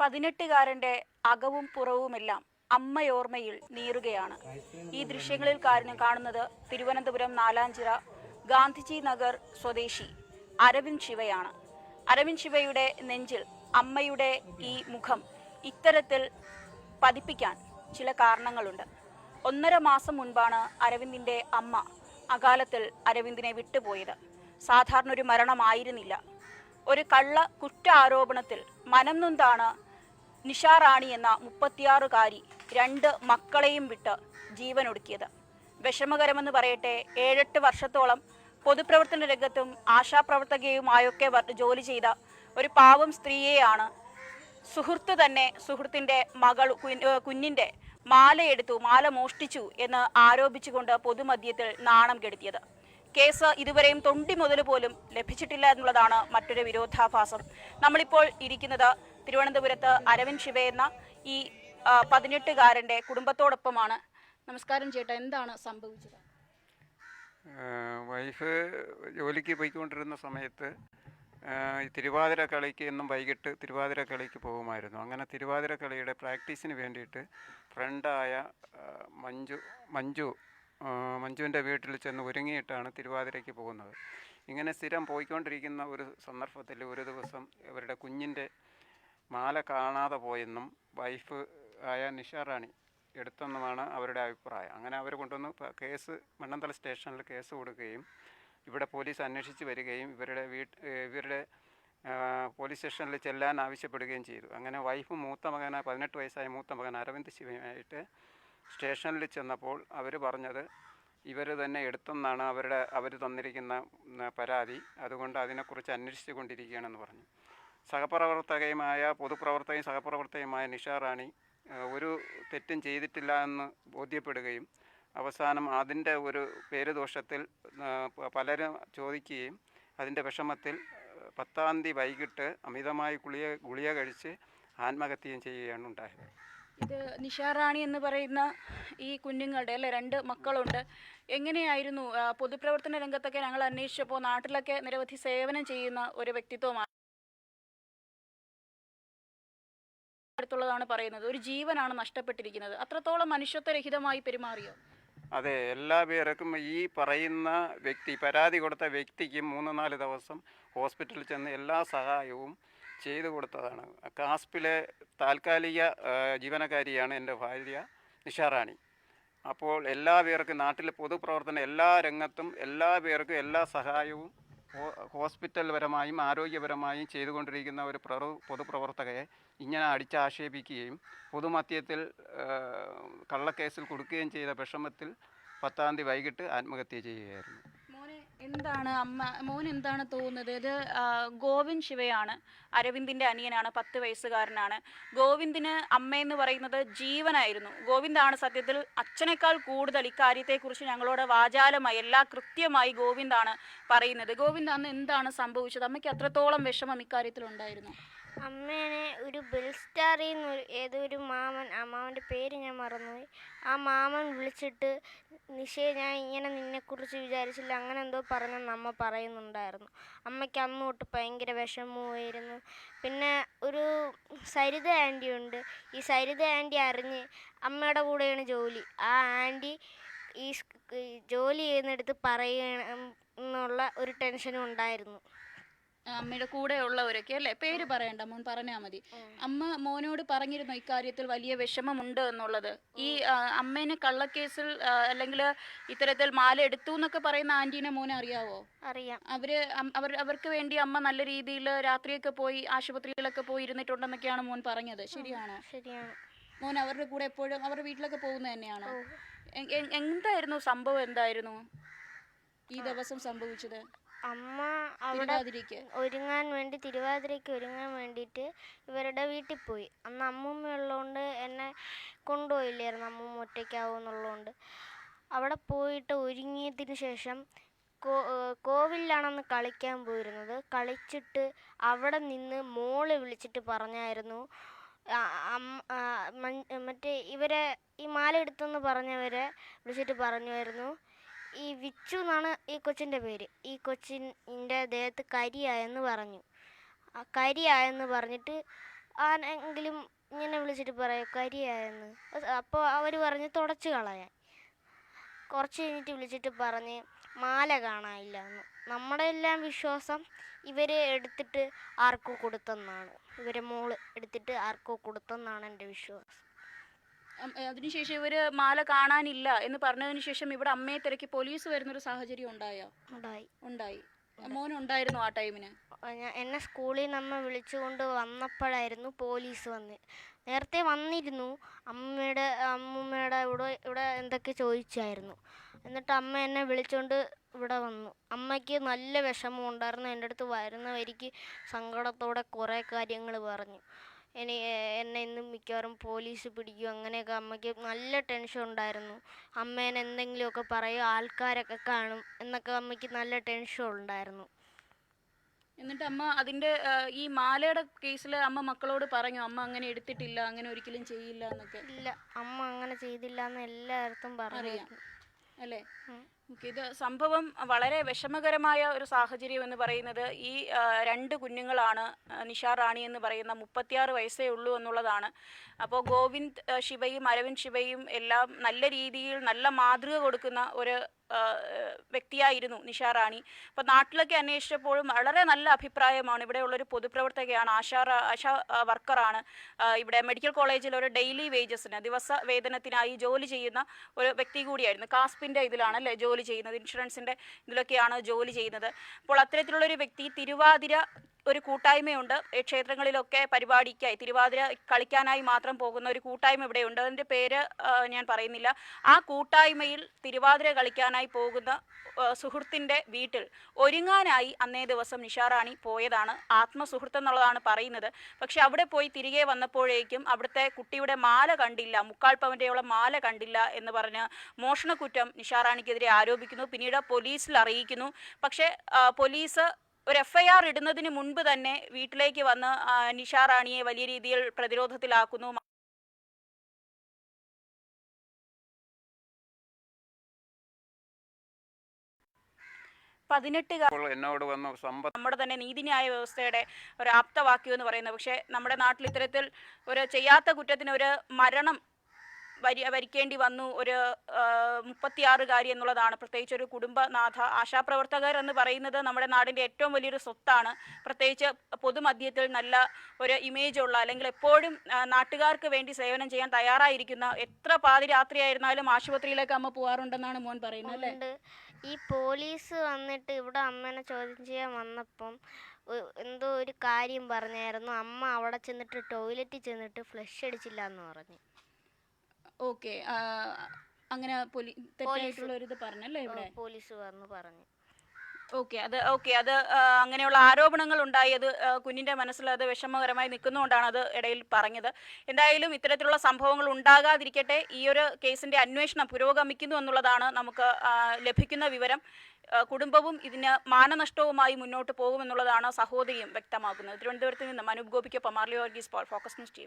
പതിനെട്ടുകാരന്റെ അകവും പുറവുമെല്ലാം അമ്മയോർമ്മയിൽ നീറുകയാണ്. ഈ ദൃശ്യങ്ങളിൽ കാരണം കാണുന്നത് തിരുവനന്തപുരം നാലാഞ്ചിറ ഗാന്ധിജി നഗർ സ്വദേശി അരവിന്ദ് ശിവയാണ്. അരവിന്ദ് ശിവയുടെ നെഞ്ചിൽ അമ്മയുടെ ഈ മുഖം ഇത്തരത്തിൽ പതിപ്പിക്കാൻ ചില കാരണങ്ങളുണ്ട്. ഒന്നര മാസം മുൻപാണ് അരവിന്ദിന്റെ അമ്മ അകാലത്തിൽ അരവിന്ദിനെ വിട്ടുപോയത്. സാധാരണ ഒരു മരണമായിരുന്നില്ല. ഒരു കള്ള കുറ്റ ആരോപണത്തിൽ മനം നൊന്താണ് നിഷാറാണി എന്ന മുപ്പത്തിയാറുകാരി രണ്ട് മക്കളെയും വിട്ട് ജീവനൊടുക്കിയത്. വിഷമകരമെന്ന് പറയട്ടെ ഏഴെട്ട് വർഷത്തോളം പൊതുപ്രവർത്തന രംഗത്തും ആശാപ്രവർത്തകയുമായൊക്കെ വർ- ജോലി ചെയ്ത ഒരു പാവം സ്ത്രീയെയാണ് സുഹൃത്ത് തന്നെ സുഹൃത്തിന്റെ മകൾ കുഞ്ഞിന്റെ മാലയെടുത്തു മാല മോഷ്ടിച്ചു എന്ന് ആരോപിച്ചുകൊണ്ട് പൊതുമധ്യത്തിൽ നാണം കെടുത്തിയത്. കേസ് ഇതുവരെയും തൊണ്ടി മുതൽ പോലും ലഭിച്ചിട്ടില്ല എന്നുള്ളതാണ് മറ്റൊരു വിരോധാഭാസം. നമ്മളിപ്പോൾ ഇരിക്കുന്നത് തിരുവനന്തപുരത്ത് അരവിന്ദ് ശിവ എന്ന ഈ പതിനെട്ടുകാരന്റെ കുടുംബത്തോടൊപ്പമാണ്. നമസ്കാരം ചേട്ടാ എന്താണ് സംഭവിച്ചത്? വൈഫ് ജോലിക്ക് പോയിക്കൊണ്ടിരുന്ന സമയത്ത് തിരുവാതിര കളിക്ക് എന്നും വൈകിട്ട് തിരുവാതിര കളിക്ക് പോകുമായിരുന്നു. അങ്ങനെ തിരുവാതിര കളിയുടെ പ്രാക്ടീസിന് വേണ്ടിയിട്ട് ഫ്രണ്ടായ മഞ്ജു മഞ്ജു മഞ്ജുവിന്റെ വീട്ടിൽ ചെന്ന് ഒരുങ്ങിയിട്ടാണ് തിരുവാതിരയ്ക്ക് പോകുന്നത്. ഇങ്ങനെ സ്ഥിരം പോയിക്കൊണ്ടിരിക്കുന്ന ഒരു സന്ദർഭത്തിൽ ഒരു ദിവസം ഇവരുടെ കുഞ്ഞിന്റെ മാല കാണാതെ പോയെന്നും വൈഫ് ആയ നിഷാറാണി എടുത്തെന്നുമാണ് അവരുടെ അഭിപ്രായം. അങ്ങനെ അവർ കൊണ്ടുവന്ന് കേസ് മണ്ണന്തല സ്റ്റേഷനിൽ കേസ് കൊടുക്കുകയും ഇവിടെ പോലീസ് അന്വേഷിച്ച് വരികയും ഇവരുടെ വീട്ട് ഇവരുടെ പോലീസ് സ്റ്റേഷനിൽ ചെല്ലാൻ ആവശ്യപ്പെടുകയും ചെയ്തു. അങ്ങനെ വൈഫ് മൂത്ത മകന പതിനെട്ട് വയസ്സായ മൂത്ത മകൻ അരവിന്ദ് ശിവയുമായിട്ട് സ്റ്റേഷനിൽ ചെന്നപ്പോൾ അവർ പറഞ്ഞത് ഇവർ തന്നെ എടുത്തെന്നാണ് അവരുടെ അവർ തന്നിരിക്കുന്ന പരാതി. അതുകൊണ്ട് അതിനെക്കുറിച്ച് അന്വേഷിച്ചു കൊണ്ടിരിക്കുകയാണെന്ന് പറഞ്ഞു. സഹപ്രവർത്തകയുമായ പൊതുപ്രവർത്തകയും സഹപ്രവർത്തകയുമായ നിഷാറാണി ഒരു തെറ്റും ചെയ്തിട്ടില്ല എന്ന് ബോധ്യപ്പെടുകയും അവസാനം അതിന്റെ ഒരു പേരുദോഷത്തിൽ പലരും ചോദിക്കുകയും അതിന്റെ വിഷമത്തിൽ പത്താം തീയതി വൈകിട്ട് അമിതമായി ഗുളിയ ഗുളിയ കഴിച്ച് ആത്മഹത്യയും ചെയ്യുകയാണ് ഉണ്ടായത്. ഇത് നിഷാറാണി എന്ന് പറയുന്ന ഈ കുഞ്ഞുങ്ങളുടെ അല്ലെ രണ്ട് മക്കളുണ്ട്. എങ്ങനെയായിരുന്നു പൊതുപ്രവർത്തന രംഗത്തൊക്കെ ഞങ്ങൾ അന്വേഷിച്ചപ്പോൾ നാട്ടിലൊക്കെ നിരവധി സേവനം ചെയ്യുന്ന ഒരു വ്യക്തിത്വമാണ് അടുത്തുള്ളതാണ് പറയുന്നത്. ഒരു ജീവനാണ് നഷ്ടപ്പെട്ടിരിക്കുന്നത്. അത്രത്തോളം മനുഷ്യത്വരഹിതമായി പെരുമാറിയോ? അതെ എല്ലാ പേർക്കും ഈ പറയുന്ന വ്യക്തി പരാതി കൊടുത്ത വ്യക്തിക്ക് മൂന്ന് നാല് ദിവസം ഹോസ്പിറ്റലിൽ ചെന്ന് എല്ലാ സഹായവും ചെയ്തു കൊടുത്തതാണ്. കാസ്പിലെ താൽക്കാലിക ജീവനക്കാരിയാണ് എന്റെ ഭാര്യ നിഷാറാണി. അപ്പോൾ എല്ലാ പേർക്കും നാട്ടിലെ പൊതുപ്രവർത്തനം എല്ലാ രംഗത്തും എല്ലാ പേർക്കും എല്ലാ സഹായവും ഹോ- ഹോസ്പിറ്റൽ പരമായും ആരോഗ്യപരമായും ചെയ്തുകൊണ്ടിരിക്കുന്ന ഒരു പ്രവ പൊതുപ്രവർത്തകയെ ഇങ്ങനെ അടിച്ചാക്ഷേപിക്കുകയും പൊതുമധ്യത്തിൽ കള്ളക്കേസിൽ കൊടുക്കുകയും ചെയ്ത വിഷമത്തിൽ പത്താം തീയതി വൈകിട്ട് ആത്മഹത്യ ചെയ്യുകയായിരുന്നു. എന്താണ് അമ്മ മോൻ എന്താണ് തോന്നുന്നത്? ഇത് ഗോവിന്ദ് ശിവയാണ് അരവിന്ദിന്റെ അനിയനാണ് പത്ത് വയസ്സുകാരനാണ്. ഗോവിന്ദിന് അമ്മയെന്ന് പറയുന്നത് ജീവനായിരുന്നു. ഗോവിന്ദാണ് സത്യത്തിൽ അച്ഛനേക്കാൾ കൂടുതൽ ഇക്കാര്യത്തെക്കുറിച്ച് ഞങ്ങളോട് വാചാലമായി എല്ലാ കൃത്യമായി ഗോവിന്ദാണ് പറയുന്നത്. ഗോവിന്ദ് അന്ന് എന്താണ് സംഭവിച്ചത്? അമ്മയ്ക്ക് അത്രത്തോളം വിഷമം ഇക്കാര്യത്തിൽ ഉണ്ടായിരുന്നു അമ്മേനെ ഒരു ബെൽസ്റ്റാറിൽ നിന്ന് ഏതോ ഒരു മാമൻ ആ മാമന്റെ പേര് ഞാൻ മറന്നുപോയി. ആ മാമൻ വിളിച്ചിട്ട് നിഷേ ഞാൻ ഇങ്ങനെ നിന്നെക്കുറിച്ച് വിചാരിച്ചില്ല അങ്ങനെ എന്തോ പറഞ്ഞെന്ന് അമ്മ പറയുന്നുണ്ടായിരുന്നു. അമ്മയ്ക്ക് അന്ന് തൊട്ട് ഭയങ്കര വിഷമമായിരുന്നു. പിന്നെ ഒരു സരിത ആന്റി ഉണ്ട്. ഈ സരിത ആന്റി അറിഞ്ഞ് അമ്മയുടെ കൂടെയാണ് ജോലി. ആ ആന്റി ഈ ജോലി ചെയ്യുന്നിടത്ത് പറയണം എന്നുള്ള ഒരു ടെൻഷനും ഉണ്ടായിരുന്നു. അമ്മയുടെ കൂടെ ഉള്ളവരൊക്കെ അല്ലേ? പേര് പറയണ്ട മോൻ പറഞ്ഞാൽ മതി. അമ്മ മോനോട് പറഞ്ഞിരുന്നു ഇക്കാര്യത്തിൽ വലിയ വിഷമമുണ്ട് എന്നുള്ളത്. ഈ അമ്മേനെ കള്ളക്കേസിൽ അല്ലെങ്കിൽ ഇത്തരത്തിൽ മാല എടുത്തു എന്നൊക്കെ പറയുന്ന ആന്റീനെ മോനെ അറിയാവോ? അറിയാം. അവർ അവർ അവർക്ക് വേണ്ടി അമ്മ നല്ല രീതിയിൽ രാത്രിയൊക്കെ പോയി ആശുപത്രിയിലൊക്കെ പോയി ഇരുന്നിട്ടുണ്ടെന്നൊക്കെയാണ് മോൻ പറഞ്ഞത്. ശരിയാണോ? ശരിയാണ്. മോൻ അവരുടെ കൂടെ എപ്പോഴും അവരുടെ വീട്ടിലൊക്കെ പോകുന്നത് തന്നെയാണോ. എന്തായിരുന്നു സംഭവം? എന്തായിരുന്നു ഈ ദിവസം സംഭവിച്ചത്? അമ്മ അവിടെ ഒരുങ്ങാൻ വേണ്ടി തിരുവാതിരയ്ക്ക് ഒരുങ്ങാൻ വേണ്ടിയിട്ട് ഇവരുടെ വീട്ടിൽ പോയി. അന്ന് അമ്മൂമ്മ ഉള്ളതുകൊണ്ട് എന്നെ കൊണ്ടുപോയില്ലായിരുന്നു അമ്മൂമ്മ ഒറ്റയ്ക്കാവും എന്നുള്ളതുകൊണ്ട് അവിടെ പോയിട്ട് ഒരുങ്ങിയതിന് ശേഷം കോ കോവിലാണെന്ന് കളിക്കാൻ പോയിരുന്നത്. കളിച്ചിട്ട് അവിടെ നിന്ന് മോൾ വിളിച്ചിട്ട് പറഞ്ഞായിരുന്നു മറ്റേ ഇവരെ ഈ മാല എടുത്തെന്ന് പറഞ്ഞവരെ വിളിച്ചിട്ട് പറഞ്ഞുമായിരുന്നു ഈ വിച്ചു എന്നാണ് ഈ കൊച്ചിന്റെ പേര്. ഈ കൊച്ചിന്റെ ദേഹത്ത് കരിയായെന്ന് പറഞ്ഞു. കരിയായെന്ന് പറഞ്ഞിട്ട് ആരെങ്കിലും ഇങ്ങനെ വിളിച്ചിട്ട് പറയും കരിയായെന്ന്? അപ്പോൾ അവർ പറഞ്ഞ് തുടച്ച് കളയാൻ. കുറച്ച് കഴിഞ്ഞിട്ട് വിളിച്ചിട്ട് പറഞ്ഞ് മാല കാണാനില്ല എന്ന്. നമ്മുടെ എല്ലാം വിശ്വാസം ഇവരെ എടുത്തിട്ട് ആർക്കോ കൊടുത്തെന്നാണ്. ഇവരെ മോൾ എടുത്തിട്ട് ആർക്കോ കൊടുത്തെന്നാണ് എന്റെ വിശ്വാസം. അതിനുശേഷം ഇവർ മാല കാണാനില്ല എന്ന് പറഞ്ഞതിന് ശേഷം ഇവിടെ അമ്മയെ തിരക്കി പോലീസ് വരുന്നൊരു സാഹചര്യം ഉണ്ടായോ? ഉണ്ടായി. ഉണ്ടായി. മോൻ ഉണ്ടായിരുന്നു ആ ടൈമിന്? എന്നെ സ്കൂളിൽ നിന്ന് അമ്മ വിളിച്ചുകൊണ്ട് വന്നപ്പോഴായിരുന്നു പോലീസ് വന്ന്. നേരത്തെ വന്നിരുന്നു. അമ്മയുടെ അമ്മൂമ്മയുടെ ഇവിടെ ഇവിടെ എന്തൊക്കെ ചോദിച്ചായിരുന്നു. എന്നിട്ട് അമ്മ എന്നെ വിളിച്ചുകൊണ്ട് ഇവിടെ വന്നു. അമ്മയ്ക്ക് നല്ല വിഷമം ഉണ്ടായിരുന്നു. എന്റെ അടുത്ത് വരുന്ന വരിക്ക് സങ്കടത്തോടെ കുറേ കാര്യങ്ങൾ പറഞ്ഞു. ഇനി എ- എന്നെ ഇന്നും മിക്കവാറും പോലീസ് പിടിക്കും. അങ്ങനെയൊക്കെ അമ്മയ്ക്ക് നല്ല ടെൻഷൻ ഉണ്ടായിരുന്നു. അമ്മേനെ എന്തെങ്കിലുമൊക്കെ പറയും ആൾക്കാരൊക്കെ കാണും എന്നൊക്കെ അമ്മയ്ക്ക് നല്ല ടെൻഷൻ ഉണ്ടായിരുന്നു. എന്നിട്ട് അമ്മ അതിന്റെ ഈ മാലയുടെ കേസിൽ അമ്മ മക്കളോട് പറഞ്ഞു അമ്മ അങ്ങനെ എടുത്തിട്ടില്ല അങ്ങനെ ഒരിക്കലും ചെയ്യില്ല എന്നൊക്കെ. ഇല്ല അമ്മ അങ്ങനെ ചെയ്തില്ല എന്ന് എല്ലായിടത്തും പറഞ്ഞു അല്ലേ? ഇത് സംഭവം വളരെ വിഷമകരമായ ഒരു സാഹചര്യം എന്ന് പറയുന്നത് ഈ രണ്ട് കുഞ്ഞുങ്ങളാണ് നിഷാ റാണി എന്ന് പറയുന്ന മുപ്പത്തിയാറ് വയസ്സേ ഉള്ളൂ എന്നുള്ളതാണ്. അപ്പോൾ ഗോവിന്ദ് ശിവയും അരവിന്ദ് ശിവയും എല്ലാം നല്ല രീതിയിൽ നല്ല മാതൃക കൊടുക്കുന്ന ഒരു വ്യക്തിയായിരുന്നു നിഷാ റാണി. അപ്പോൾ നാട്ടിലൊക്കെ അന്വേഷിച്ചപ്പോഴും വളരെ നല്ല അഭിപ്രായമാണ്. ഇവിടെയുള്ളൊരു പൊതുപ്രവർത്തകയാണ് ആശാ ആശാ വർക്കറാണ്. ഇവിടെ മെഡിക്കൽ കോളേജിൽ ഒരു ഡെയിലി വേജസിന് ദിവസ വേതനത്തിനായി ജോലി ചെയ്യുന്ന ഒരു വ്യക്തി കൂടിയായിരുന്നു. കാസ്പിന്റെ ഇതിലാണ് അല്ലേ? ജോലി ചെയ്യുന്നത് ഇൻഷുറൻസിന്റെ ഇതിലൊക്കെയാണ് ജോലി ചെയ്യുന്നത്. അപ്പോൾ അത്തരത്തിലുള്ളൊരു വ്യക്തി തിരുവാതിര ഒരു കൂട്ടായ്മയുണ്ട്. ക്ഷേത്രങ്ങളിലൊക്കെ പരിപാടിക്കായി തിരുവാതിര കളിക്കാനായി മാത്രം പോകുന്ന ഒരു കൂട്ടായ്മ ഇവിടെയുണ്ട്. അതിന്റെ പേര് ഞാൻ പറയുന്നില്ല. ആ കൂട്ടായ്മയിൽ തിരുവാതിര കളിക്കാനായി പോകുന്ന സുഹൃത്തിന്റെ വീട്ടിൽ ഒരുങ്ങാനായി അന്നേ ദിവസം നിഷാറാണി പോയതാണ്. ആത്മസുഹൃത്ത് എന്നുള്ളതാണ് പറയുന്നത്. പക്ഷെ അവിടെ പോയി തിരികെ വന്നപ്പോഴേക്കും അവിടുത്തെ കുട്ടിയുടെ മാല കണ്ടില്ല. മുക്കാൽ പവന്റെയോളം മാല കണ്ടില്ല എന്ന് പറഞ്ഞ് മോഷണക്കുറ്റം നിഷാറാണിക്കെതിരെ ആരോപിക്കുന്നു. പിന്നീട് പോലീസിൽ അറിയിക്കുന്നു. പക്ഷേ പോലീസ് ഒരു എഫ്ഐആർ ഐ ആർ ഇടുന്നതിന് മുൻപ് തന്നെ വീട്ടിലേക്ക് വന്ന് നിഷാ റാണിയെ വലിയ രീതിയിൽ പ്രതിരോധത്തിലാക്കുന്നു. പതിനെട്ട് എന്നോട് വന്ന സമ്പത്ത് നമ്മുടെ തന്നെ നീതിന്യായ വ്യവസ്ഥയുടെ ഒരു ആപ്തവാക്യം എന്ന് പറയുന്നത്. പക്ഷേ നമ്മുടെ നാട്ടിൽ ഇത്തരത്തിൽ ഒരു ചെയ്യാത്ത കുറ്റത്തിന് ഒരു മരണം വരി വരിക്കേണ്ടി വന്നു. ഒരു മുപ്പത്തിയാറുകാരി എന്നുള്ളതാണ്. പ്രത്യേകിച്ച് ഒരു കുടുംബനാഥ ആശാപ്രവർത്തകർ എന്ന് പറയുന്നത് നമ്മുടെ നാടിന്റെ ഏറ്റവും വലിയൊരു സ്വത്താണ്. പ്രത്യേകിച്ച് പൊതുമധ്യത്തിൽ നല്ല ഒരു ഇമേജ് ഉള്ള അല്ലെങ്കിൽ എപ്പോഴും നാട്ടുകാർക്ക് വേണ്ടി സേവനം ചെയ്യാൻ തയ്യാറായിരിക്കുന്ന എത്ര പാതിരാത്രിയായിരുന്നാലും ആശുപത്രിയിലേക്ക് അമ്മ പോകാറുണ്ടെന്നാണ് മോൻ പറയുന്നത് അല്ലേ? ഈ പോലീസ് വന്നിട്ട് ഇവിടെ അമ്മനെ ചോദ്യം ചെയ്യാൻ വന്നപ്പം എന്തോ ഒരു കാര്യം പറഞ്ഞായിരുന്നു. അമ്മ അവിടെ ചെന്നിട്ട് ടോയ്ലറ്റിൽ ചെന്നിട്ട് ഫ്ലഷ് അടിച്ചില്ല എന്ന് പറഞ്ഞു. ഓക്കെ. അങ്ങനെ പോലീ തെറ്റായിട്ടുള്ള ഒരു ഇത് പറഞ്ഞല്ലേ ഇവിടെ. പോലീസ് വന്ന് പറഞ്ഞു. ഓക്കെ. അത് ഓക്കെ. അത് അങ്ങനെയുള്ള ആരോപണങ്ങൾ ഉണ്ടായി അത് കുഞ്ഞിന്റെ മനസ്സിൽ അത് വിഷമകരമായി നിൽക്കുന്നതുകൊണ്ടാണ് അത് ഇടയിൽ പറഞ്ഞത്. എന്തായാലും ഇത്തരത്തിലുള്ള സംഭവങ്ങൾ ഉണ്ടാകാതിരിക്കട്ടെ. ഈ ഒരു കേസിന്റെ അന്വേഷണം പുരോഗമിക്കുന്നു എന്നുള്ളതാണ് നമുക്ക് ലഭിക്കുന്ന വിവരം. കുടുംബവും ഇതിന് മാനനഷ്ടവുമായി മുന്നോട്ട് പോകുമെന്നുള്ളതാണ് സഹോദരിയും വ്യക്തമാക്കുന്നത്. തിരുവനന്തപുരത്ത് നിന്ന് Manoop ഗോപിക്കൊപ്പം Marley Varghese Paul focus news T